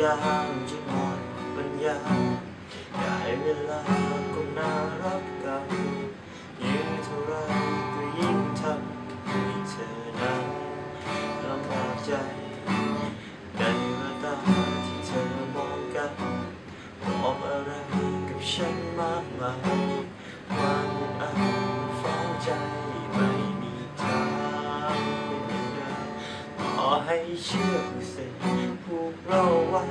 จนหมดปัญญาได้เวลาก็น่ารักกันยิ่งเท่าไรก็ยิ่งทำให้เธอนั้นลำบากใจในเมื่อตาที่เธอมองกันบอกอะไรกับฉันมากมาย เชื่อเสร็จผูกเราไว้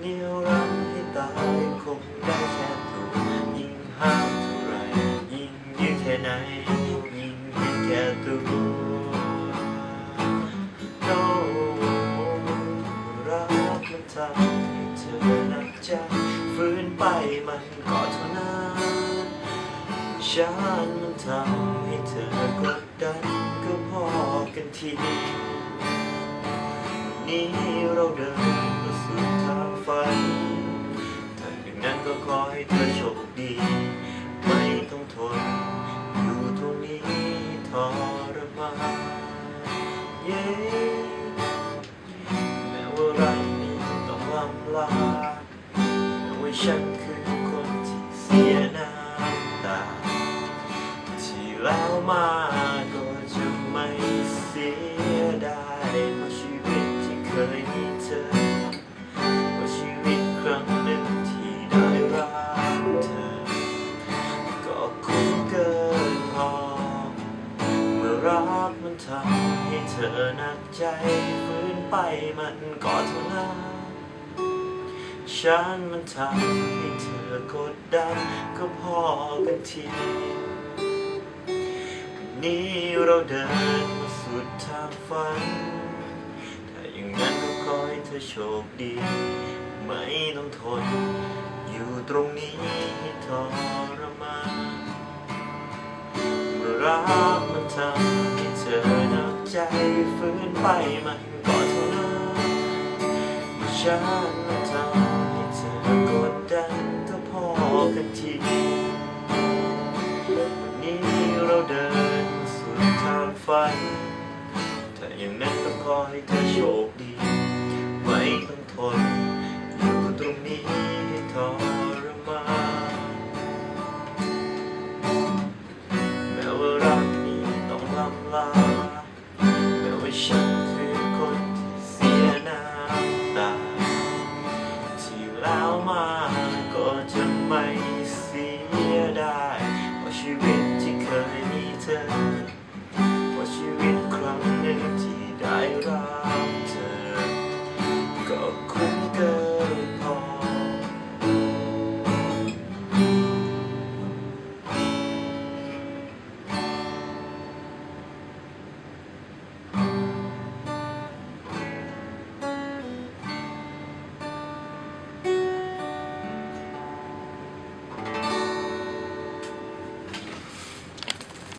เหนี่ยวรั้งให้ตายคงได้แค่ตัวยิ่งห้ามเท่าไรยิ่งยืดแค่ไหนยิ่งเห็นแค่ตัวโน้รักมันทำให้เธอหนักใจฝืนไปมันก็เท่านั้นฉันมันทำให้เธอกดดันก็พอกันที นี้เราเดินมาสู่ทางฝัน ถ้าอย่างนั้นก็ขอให้เธอโชคดี ไม่ต้องทน อยู่ตรงนี้ทรมานเย้แม้ว่ารักนี้ต้องลำลาแต่ว่าฉันคือคนที่เสียน้ำ ใจฝืนไปมันก็เท่านั้นฉันมันทำให้เธอกดดันก็พอกันทีวันนี้เราเดินมาสุดทางฝัน ถ้าอย่างนั้นก็ขอให้เธอโชคดี ไม่ต้องทน อยู่ตรงนี้ทรมานเมื่อรักมันทำ ใจฝืนไปมันก็เท่านั้นฉันทำให้เธอกดดันก็พอกันทีวันนี้เราเดินสู่ทางฝัน ถ้าอย่างนั้นก็ขอให้เธอโชค เธอ ว่าชีวิตครั้งหนึ่งที่ได้รักเธอ ก็คุ้